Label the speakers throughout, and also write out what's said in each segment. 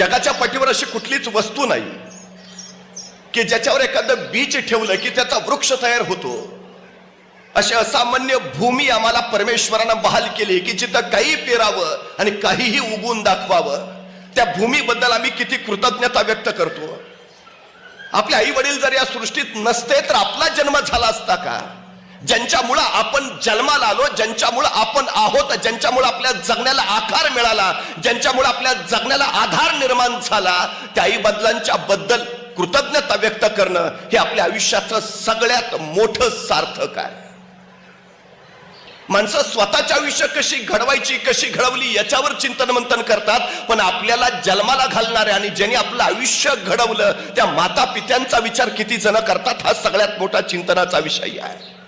Speaker 1: जगाच्या पाठीवर अशी कुठलीच वस्तू नाही की ज्याच्यावर एखादं बीज ठेवलं की त्याचा वृक्ष तयार होतो. अशी असामान्य भूमी आम्हाला परमेश्वरानं बहाल केली की जिथं काही पेरावं आणि काहीही उगून दाखवावं त्या भूमीबद्दल आम्ही किती कृतज्ञता व्यक्त करतो. आपले आई वडील जर या सृष्टीत नसते तर आपला जन्म झाला असता का? ज्यांच्यामुळं आपण जन्माला आलो ज्यांच्यामुळं आपण आहोत ज्यांच्यामुळं आपल्या जगण्याला आकार मिळाला ज्यांच्यामुळं आपल्या जगण्याला आधार निर्माण झाला त्याही बदलांच्या बद्दल कृतज्ञता व्यक्त करणं हे आपल्या आयुष्याचं सगळ्यात मोठं सार्थक आहे. माणसं स्वतःचे आयुष्य कशी घडवायची कशी घडवली याच्यावर चिंतन मंथन करतात पण आपल्याला जन्माला घालणारे आणि ज्यांनी आपलं आयुष्य घडवलं त्या माता पित्यांचा विचार किती जण करतात हा सगळ्यात मोठा चिंतनाचा विषय आहे.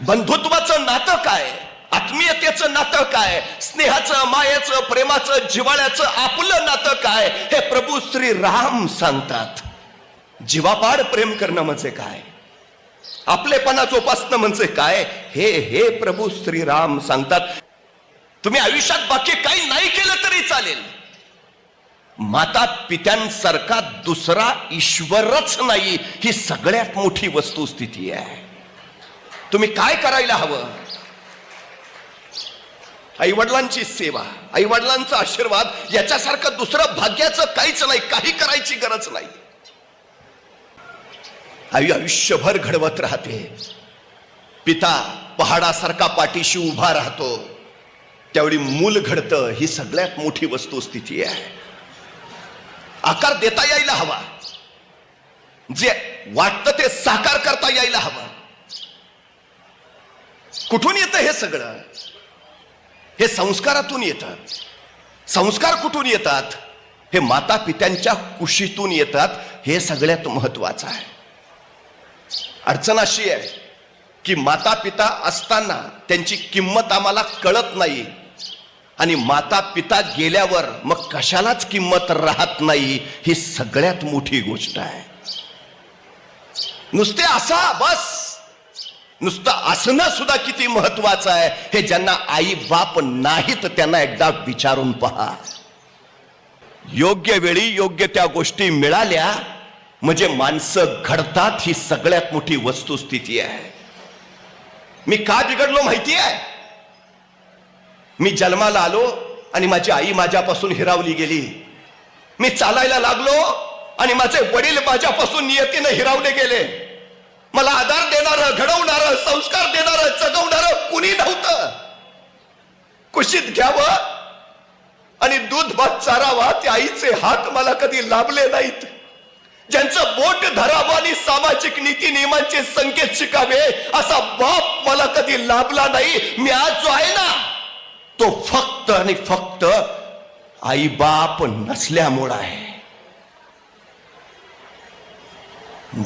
Speaker 1: बंधुत्वाचं नातं काय? आत्मीयतेचं नातं काय? स्नेहाचं मायाचं प्रेमाचं जिवाळ्याचं आपलं नातं काय? हे प्रभू श्री राम सांगतात. जीवापाड प्रेम करणं म्हणजे काय? आपलेपणा जोपासणं म्हणजे काय? हे हे प्रभू श्रीराम सांगतात. तुम्ही आयुष्यात बाकी काही नाही केलं तरी चालेल. माता पित्यांसारखा दुसरा ईश्वरच नाही. ही सगळ्यात मोठी वस्तुस्थिती आहे. तुम्ही काय करायला हवं? आई वडिलांची सेवा आई वडिलांचा आशीर्वाद याच्यासारखं दुसरं भाग्याचं काहीच नाही काही करायची गरज नाही. आई आयुष्यभर घडवत राहते. पिता पहाडासारखा पाठीशी उभा राहतो. त्यावेळी मूल घडतं ही सगळ्यात मोठी वस्तुस्थिती आहे. आकार देता यायला हवा. जे वाटतं ते साकार करता यायला हवं. कुठून येतं हे सगळं? हे संस्कारातून येतं. संस्कार कुठून येतात? हे माता पित्यांच्या कुशीतून येतात. हे सगळ्यात महत्वाचं आहे. अडचण अशी आहे की माता पिता असताना त्यांची किंमत आम्हाला कळत नाही. आणि माता पिता गेल्यावर मग कशालाच किंमत राहत नाही ही सगळ्यात मोठी गोष्ट आहे. नुसते असा बस. नुसतं असणं सुद्धा किती महत्वाचं आहे हे ज्यांना आई बाप नाहीत त्यांना एकदा विचारून पहा. योग्य वेळी योग्य त्या गोष्टी मिळाल्या म्हणजे माणसं घडतात ही सगळ्यात मोठी वस्तुस्थिती आहे. मी का बिघडलो माहिती आहे? मी जन्माला आलो आणि माझी आई माझ्यापासून हिरावली गेली. मी चालायला लागलो आणि माझे वडील माझ्यापासून नियतीनं हिरावले गेले. मला आधार देणार घडवणार संस्कार देणार जगवणार कुणी नव्हतं. कुशीत घ्यावं आणि दूध भात चारावा त्या आईचे हात मला कधी लाभले नाहीत. ज्यांचं बोट धरावं आणि सामाजिक नीती नियमांचे संकेत शिकावे असा बाप मला कधी लाभला नाही. मी आज जो आहे ना तो फक्त आणि फक्त आई बाप नसल्यामुळं आहे.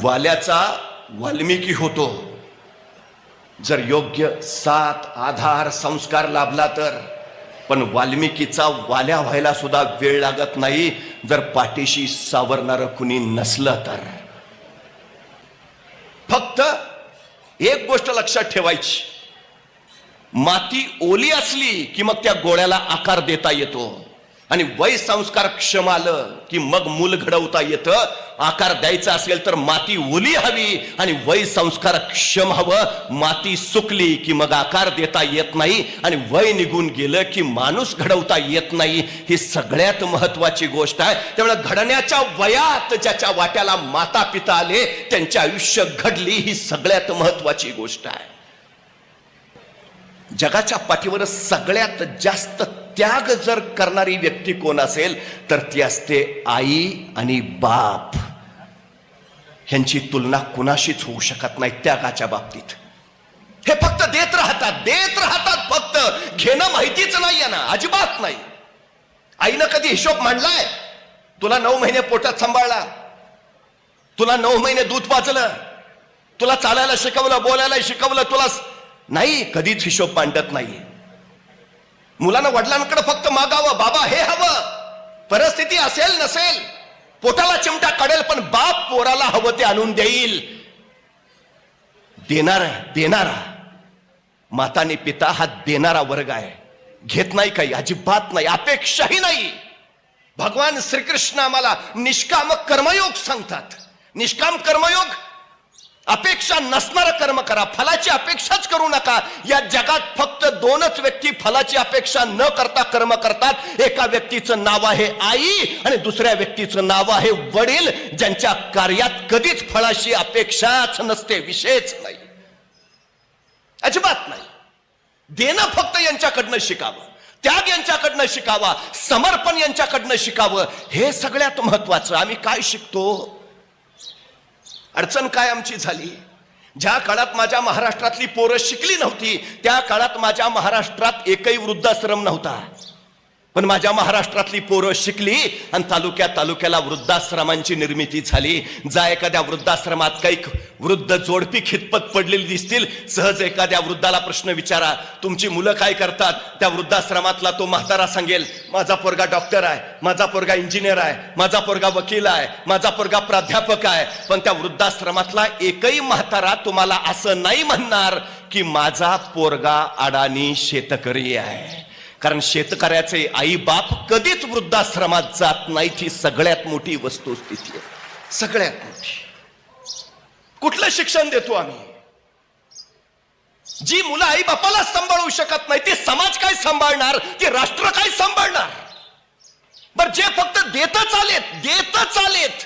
Speaker 1: वाल्याचा वाल्मिकी होतो. जर योग्य सात आधार संस्कार लाभला तर पण वाल्मिकीचा वाल्या व्हायला सुद्धा वेळ लागत नाही जर पाठीशी सावरणारं कुणी नसलं तर. फक्त एक गोष्ट लक्षात ठेवायची. माती ओली असली की मग त्या गोळ्याला आकार देता येतो. आणि वय संस्कार क्षम आलं की मग मूल घडवता येतं. आकार द्यायचा असेल तर माती ओली हवी आणि वय संस्कार क्षम हवं. माती सुकली की मग आकार देता येत नाही आणि वय निघून गेलं की माणूस घडवता येत नाही. ही सगळ्यात महत्वाची गोष्ट आहे. त्यामुळे घडण्याच्या वयात ज्याच्या वाट्याला माता पिता आले त्यांचे आयुष्य घडली ही सगळ्यात महत्वाची गोष्ट आहे. जगाच्या पाठीवर सगळ्यात जास्त त्याग जर करणारी व्यक्ती कोण असेल तर ती असते आई आणि बाप. ह्यांची तुलना कुणाशीच होऊ शकत नाही त्यागाच्या बाबतीत. हे फक्त देत राहतात देत राहतात फक्त. घेणं माहितीच नाहीये ना अजिबात नाही. आईनं कधी हिशोब मांडलाय? तुला नऊ महिने पोटात सांभाळला. तुला नऊ महिने दूध पाजलं. तुला चालायला शिकवलं बोलायला शिकवलं तुला नाही कधीच हिशोब मांडत नाही. मुलानं वडिलांकडे फक्त मागावं बाबा हे हवं. परिस्थिती असेल नसेल पोटाला चिमटा काढेल पण बाप पोराला हवं ते आणून देईल. देणारा देणारा. माताने पिता हा देणारा वर्ग आहे. घेत नाही काही अजिबात नाही अपेक्षाही नाही. भगवान श्रीकृष्ण आम्हाला निष्काम कर्मयोग सांगतात. निष्काम कर्मयोग अपेक्षा नसणारं कर्म करा फलाची अपेक्षाच करू नका. या जगात फक्त दोनच व्यक्ती फलाची अपेक्षा न करता कर्म करतात. एका व्यक्तीचं नाव आहे आई आणि दुसऱ्या व्यक्तीचं नाव आहे वडील ज्यांच्या कार्यात कधीच फळाशी अपेक्षाच नसते विषयच नाही. अजिबात नाही. देणं फक्त यांच्याकडनं शिकावं. त्याग यांच्याकडनं शिकावा. समर्पण यांच्याकडनं शिकावं. हे सगळ्यात महत्वाचं आम्ही काय शिकतो? अडचण काय आमची झाली? ज्या काळात माझ्या महाराष्ट्रातली पोरं शिकली नव्हती त्या काळात माझ्या महाराष्ट्रात एकही वृद्धाश्रम नव्हता. पण माझ्या महाराष्ट्रातली पोरं शिकली आणि तालुक्या तालुक्याला वृद्धाश्रमांची निर्मिती झाली. जा एखाद्या वृद्धाश्रमात काही वृद्ध जोडपी खितपत पडलेली दिसतील. सहज एखाद्या वृद्धाला प्रश्न विचारा. तुमची मुलं काय करतात? त्या वृद्धाश्रमातला तो म्हातारा सांगेल माझा पोरगा डॉक्टर आहे माझा पोरगा इंजिनियर आहे माझा पोरगा वकील आहे माझा पोरगा प्राध्यापक आहे. पण त्या वृद्धाश्रमातला एकही म्हातारा तुम्हाला असं नाही म्हणणार की माझा पोरगा अडाणी शेतकरी आहे. कारण शेतकऱ्याचे आई बाप कधीच वृद्धाश्रमात जात नाही ही सगळ्यात मोठी वस्तुस्थिती आहे. सगळ्यात मोठी. कुठलं शिक्षण देतो आम्ही? जी मुलं आई बापाला सांभाळू शकत नाही ते समाज काय सांभाळणार? ते राष्ट्र काय सांभाळणार? बर जे फक्त देतच आलेत देतच आलेत.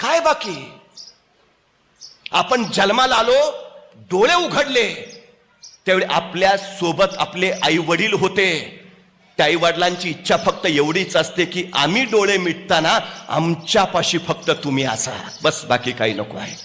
Speaker 1: काय बाकी? आपण जन्माला आलो डोळे उघडले त्यावेळी आपल्यासोबत आपले आई वडील होते. त्या वडिलांची इच्छा फक्त एवढीच असते की आम्ही डोळे मिटताना आमच्यापाशी फक्त तुम्ही असा. बस बाकी काही नको आहे.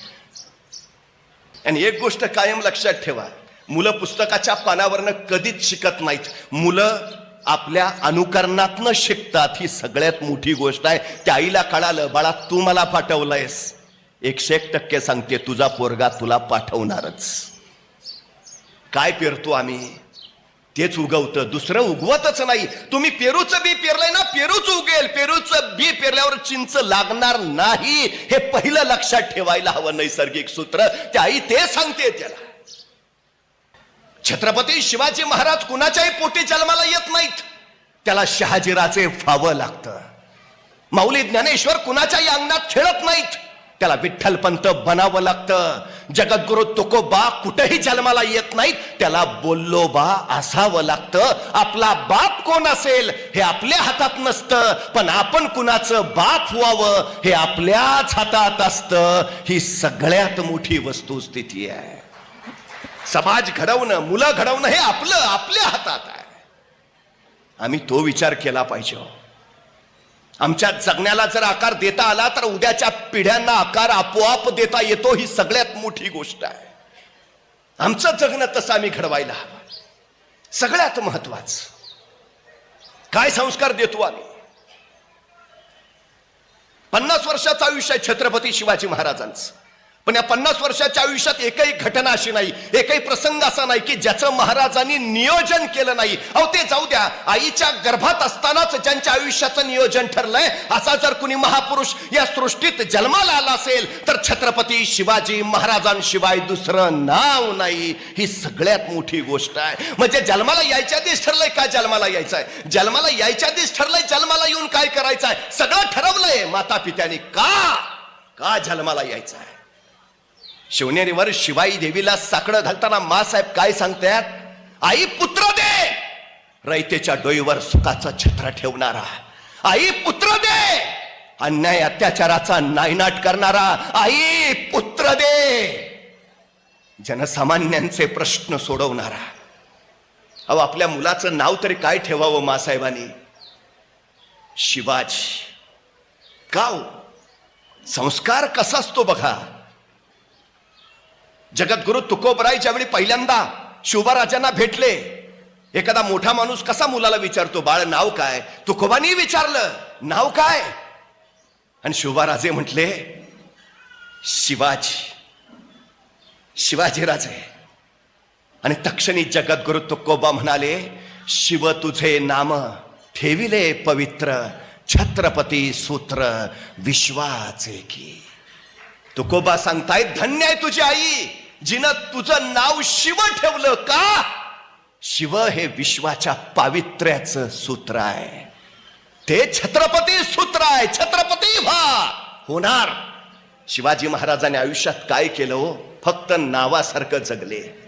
Speaker 1: आणि एक गोष्ट कायम लक्षात ठेवा. मुलं पुस्तकाच्या पानावरनं कधीच शिकत नाहीत. मुलं आपल्या अनुकरणातनं शिकतात. ही सगळ्यात मोठी गोष्ट आहे. त्या आईला कळालं बाळा तू मला पाठवलंयस. एकशे एक टक्के सांगते तुझा पोरगा तुला पाठवणारच. काय पेरतो आम्ही? तेच उगवतं. दुसरं उगवतच नाही. तुम्ही पेरूचं बी पेरलंय ना पेरूच उगेल. पेरूचं बी पेरल्यावर चिंच लागणार नाही. हे पहिलं लक्षात ठेवायला हवं नैसर्गिक सूत्र. त्या आई ते सांगते त्याला. छत्रपती शिवाजी महाराज कुणाच्याही पोटी जन्माला येत नाहीत. त्याला शहाजीराचे व्हावं लागतं. माऊली ज्ञानेश्वर कुणाच्याही अंगणात खेळत नाहीत. त्याला विठ्ठलपंत बनावं लागतं. जगद्गुरु तुकोबा कुठेही जन्माला येत नाहीत. त्याला बोललो बा असावं लागतं. आपला बाप कोण असेल हे आपल्या हातात नसतं. पण आपण कुणाचं बाप व्हावं हे आपल्याच हातात असतं. ही सगळ्यात मोठी वस्तुस्थिती आहे. समाज घडवणं मुलं घडवणं हे आपलं आपल्या हातात आहे. आम्ही तो विचार केला पाहिजे हो. आमच्या जगण्याला जर आकार देता आला तर उद्याच्या पिढ्यांना आकार आपोआप देता येतो ही सगळ्यात मोठी गोष्ट आहे. आमचं जगणं तसं आम्ही घडवायला हवं. सगळ्यात महत्वाचं. काय संस्कार देतो आम्ही? पन्नास वर्षाचं आयुष्य आहे छत्रपती शिवाजी महाराजांचं. पण या पन्नास वर्षाच्या आयुष्यात एकही घटना अशी नाही एकही प्रसंग असा नाही की ज्याचं महाराजांनी नियोजन केलं नाही. अहो ते जाऊ द्या. आईच्या गर्भात असतानाच ज्यांच्या आयुष्याचं नियोजन ठरलंय असा जर कुणी महापुरुष या सृष्टीत जन्माला आला असेल तर छत्रपती शिवाजी महाराजांशिवाय दुसरं नाव नाही. ही सगळ्यात मोठी गोष्ट आहे. म्हणजे जन्माला यायच्या आधीच ठरलंय का जन्माला यायचंय? जन्माला यायच्या आधीच ठरलंय जन्माला येऊन काय करायचंय? सगळं ठरवलंय माता पित्याने का? का जन्माला यायचं आहे शिवनेरीवर शिवाई देवीला साकडं घालताना मासाहेब काय सांगतात? आई पुत्र दे! रयतेच्या डोईवर सुखाचा छत्र ठेवणारा. आई पुत्र दे! अन्याय अत्याचाराचा नायनाट करणारा. आई पुत्र दे! जनसामान्यांचे प्रश्न सोडवणारा. अहो आपल्या मुलाचं नाव तरी काय ठेवावं मासाहेबांनी शिवाजी काव संस्कार कसा असतो बघा? जगद्गुरु तुकोबरायच्या वेळी पहिल्यांदा शिवबाराजांना भेटले. एखादा मोठा माणूस कसा मुलाला विचारतो बाळ नाव काय? तुकोबानी विचारलं नाव काय? आणि शिवबाराजे म्हटले शिवाजी. शिवाजीराजे आणि तक्षणी जगद्गुरु तुकोबा म्हणाले शिव तुझे नाम ठेविले पवित्र छत्रपती सूत्र विश्वाचे की तुकोबा सांगताय धन्य आहे तुझी आई जिनं तुझं नाव शिव ठेवलं का? शिव हे विश्वाच्या पावित्र्याचं सूत्र आहे. ते छत्रपती सूत्र आहे छत्रपती व्हा! होणार. शिवाजी महाराजांनी आयुष्यात काय केलं हो? फक्त नावासारखं जगले.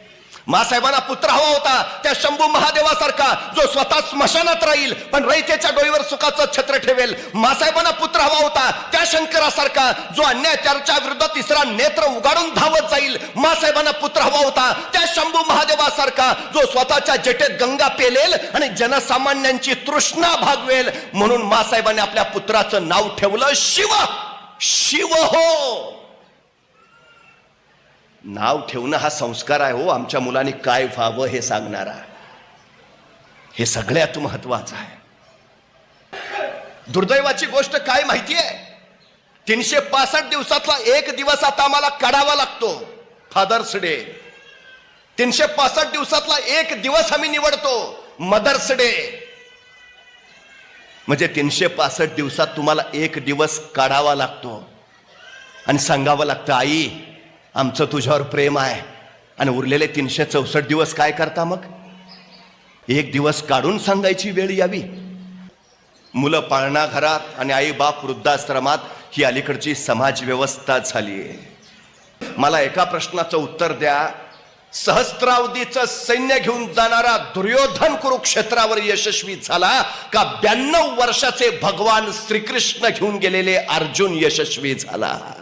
Speaker 1: मासाहेबांना पुत्र हवा होता. त्या शंभू महादेवासारखा जो स्वतः स्मशानात राहील पण रयतेच्या डोईवर सुखाचं छत्र ठेवेल. मासाहेबांना पुत्र हवा होता. त्या शंकरासारखा जो अन्याचाराच्या विरुद्ध तिसरा नेत्र उगाडून धावत जाईल मासाहेबांना पुत्र हवा होता. त्या शंभू महादेवासारखा जो स्वतःच्या जटेत गंगा पेलेल आणि जनसामान्यांची तृष्णा भागवेल म्हणून मासाहेबांनी आपल्या पुत्राचं नाव ठेवलं शिव. शिव हो! नाव ठेवणं हा संस्कार आहे हो आमच्या मुलांनी काय व्हावं हे सांगणारा. हे सगळ्यात महत्वाचं आहे. दुर्दैवाची गोष्ट काय माहिती आहे? तीनशे पासष्ट दिवसातला एक दिवस आता आम्हाला काढावा लागतो फादर्स डे. तीनशे पासष्ट दिवसातला एक दिवस आम्ही निवडतो मदर्स डे. म्हणजे तीनशे पासष्ट दिवसात तुम्हाला एक दिवस काढावा लागतो. आणि सांगावं लागतं आई आमचं तुझ्यावर प्रेम आहे. आणि उरलेले तीनशे चौसष्ट दिवस काय करता मग? एक दिवस काढून सांगायची वेळ यावी. मुलं पाळणा घरात आणि आई बाप वृद्धाश्रमात ही अलीकडची समाज व्यवस्था झाली आहे. मला एका प्रश्नाचं उत्तर द्या. सहस्त्रावधीचं सैन्य घेऊन जाणारा दुर्योधन कुरुक्षेत्रावर यशस्वी झाला का ब्याण्णव वर्षाचे भगवान श्रीकृष्ण घेऊन गेलेले अर्जुन यशस्वी झाला?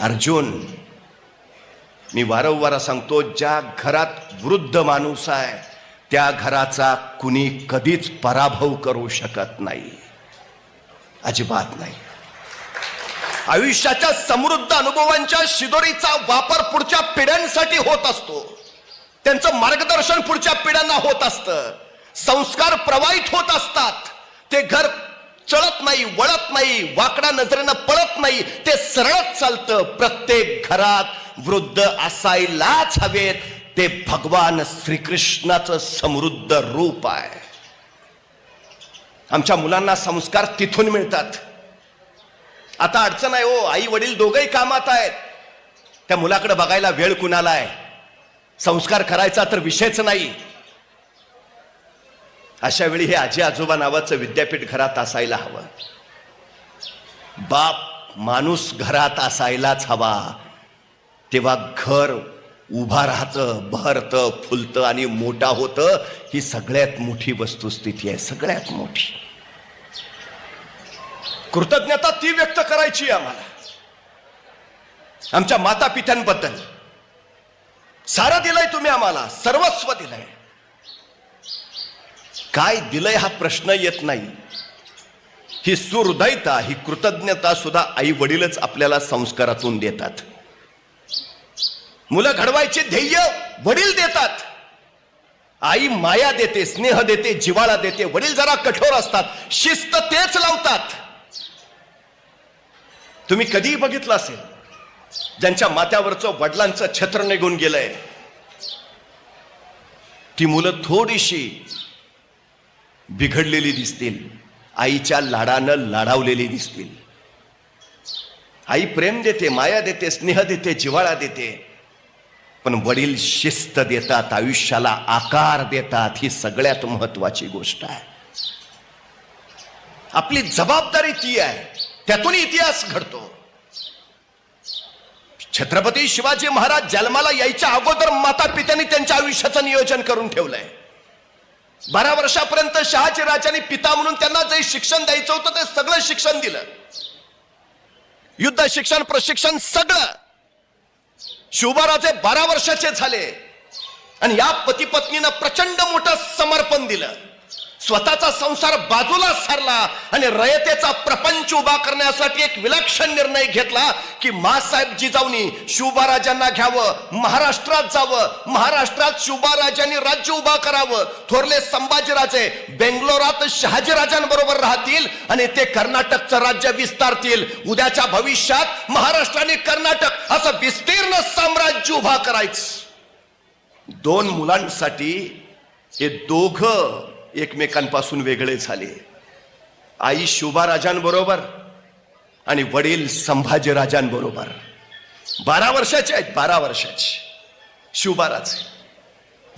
Speaker 1: अर्जुन मी वारंवार सांगतो ज्या घरात वृद्ध माणूस आहे त्या घराचा कुणी कधीच पराभव करू शकत नाही. अजिबात नाही. आयुष्याच्या समृद्ध अनुभवांच्या शिदोरीचा वापर पुढच्या पिढ्यांसाठी होत असतो. त्यांचं मार्गदर्शन पुढच्या पिढ्यांना होत असतं. संस्कार प्रवाहित होत असतात. ते घर चळत नाही वळत नाही वाकडा नजरेनं पळत नाही ते सरळच चालतं. प्रत्येक घरात वृद्ध असायलाच हवेत. ते भगवान श्रीकृष्णाचं समृद्ध रूप आहे. आमच्या मुलांना संस्कार तिथून मिळतात. आता अडचण आहे हो आई वडील दोघही कामात आहेत. त्या मुलाकडे बघायला वेळ कुणाला आहे? संस्कार करायचा तर विषयच नाही. अशा वेळी हे आजी आजोबा नावाचं विद्यापीठ घरात असायला हवं. बाप माणूस घरात असायलाच हवा. तेव्हा घर उभा राहतं बहरतं फुलतं आणि मोठा होतं. ही सगळ्यात मोठी वस्तुस्थिती आहे सगळ्यात मोठी. कृतज्ञता ती व्यक्त करायची आहे आम्हाला. आमच्या माता पित्यांबद्दल सारं दिलंय तुम्ही आम्हाला सर्वस्व दिलंय. काय दिलंय हा प्रश्न येत नाही. ही सुहृदयता ही कृतज्ञता सुद्धा आई वडीलच आपल्याला संस्कारातून देतात. मुलं घडवायचे ध्येय वडील देतात. आई माया देते स्नेह देते जिवाळा देते वडील जरा कठोर असतात शिस्त तेच लावतात. तुम्ही कधीही बघितलं असेल ज्यांच्या माथ्यावरचं वडिलांचं छत्र निघून गेलंय. ती मुलं थोडीशी बिघडलेली दिसतील. आईच्या लाडानं लाडावलेली दिसतील. आई प्रेम देते माया देते स्नेह देते जिव्हाळा देते. पण वडील शिस्त देतात आयुष्याला आकार देतात ही सगळ्यात महत्वाची गोष्ट आहे. आपली जबाबदारी ती आहे त्यातून इतिहास घडतो. छत्रपती शिवाजी महाराज जन्माला यायच्या अगोदर माता पित्यांनी त्यांच्या आयुष्याचं नियोजन करून ठेवलंय. बारा वर्षापर्यंत शहाजी राजाने पिता म्हणून त्यांना जे शिक्षण द्यायचं होतं ते सगळं शिक्षण दिलं. युद्ध शिक्षण प्रशिक्षण सगळं शिवबाराजे बारा वर्षाचे झाले. आणि या पती पत्नीनं प्रचंड मोठं समर्पण दिलं. स्वतःचा संसार बाजूला सारला आणि रयतेचा प्रपंच उभा करण्यासाठी एक विलक्षण निर्णय घेतला की मासाहेब जिजाऊनी शिवबाराजांना घ्यावं महाराष्ट्रात जावं महाराष्ट्रात शिवबाराजांनी राज्य उभा करावं. थोरले संभाजीराजे बेंगलोरात शहाजीराजांबरोबर राहतील आणि ते कर्नाटकचं राज्य विस्तारतील. उद्याच्या भविष्यात महाराष्ट्राने कर्नाटक असं विस्तीर्ण साम्राज्य उभा करायचं. दोन मुलांसाठी हे दोघं एकमेकांपासून वेगळे झाले. आई शुभाराजांबरोबर आणि वडील संभाजीराजांबरोबर बारा वर्षाचे आहेत बारा वर्षाचे. शिवबाराचे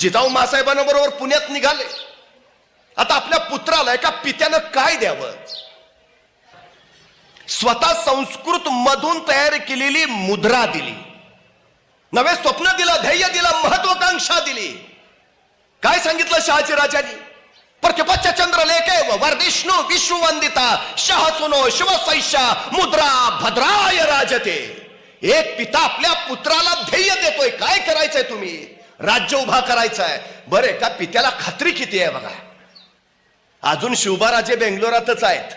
Speaker 1: जिजाऊ मासाहेबांबरोबर पुण्यात निघाले. आता आपल्या पुत्राला एका पित्यानं काय द्यावं? स्वतः संस्कृत मधून तयार केलेली मुद्रा दिली. नवे स्वप्न दिलं ध्येय दिलं महत्वाकांक्षा दिली. काय सांगितलं शहाजी राजांनी प्रतिपच्च चंद्र लेखे वर्धिष्णू विश्ववंदिता शह सुनो शिवसैषा मुद्रा भद्राय राजते एक पिता आपल्या पुत्राला ध्येय देतोय. काय करायचंय तुम्ही? राज्य उभा करायचंय. बरे का पित्याला खात्री किती आहे बघा. अजून शिवबाराजे बेंगलोरातच आहेत.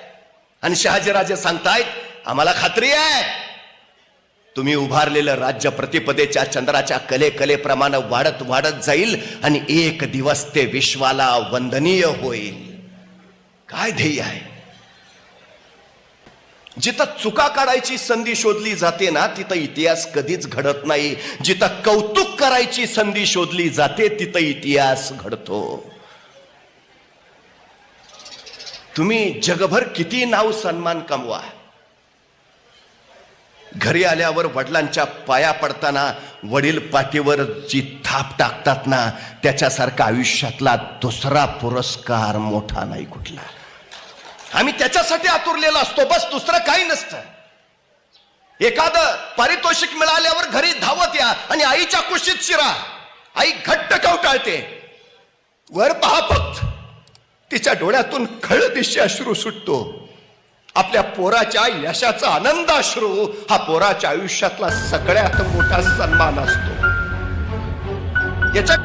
Speaker 1: आणि शहाजीराजे सांगतायत आम्हाला खात्री आहे. तुम्ही उभारलेलं राज्य प्रतिपदेच्या चंद्राच्या कले कलेप्रमाणे वाढत वाढत जाईल आणि एक दिवस ते विश्वाला वंदनीय होईल. काय ध्येय आहे? जिथं चुका काढायची संधी शोधली जाते ना तिथं इतिहास कधीच घडत नाही. जिथं कौतुक करायची संधी शोधली जाते तिथं इतिहास घडतो. तुम्ही जगभर किती नाव सन्मान कमवा? घरी आल्यावर वडिलांच्या पाया पडताना वडील पाठीवर जी थाप टाकतात ना त्याच्यासारखा आयुष्यातला दुसरा पुरस्कार मोठा नाही कुठला. आम्ही त्याच्यासाठी आतुरलेला असतो बस दुसरं काही नसतं. एखादं पारितोषिक मिळाल्यावर घरी धावत या आणि आईच्या कुशीत शिरा. आई घट्ट कवटाळते वर पहा फक्त. तिच्या डोळ्यातून खळ दिशे अश्रू सुटतो. आपल्या पोराच्या यशाचा आनंद अश्रू. हा पोराच्या आयुष्यातला सगळ्यात मोठा सन्मान असतो. याच्या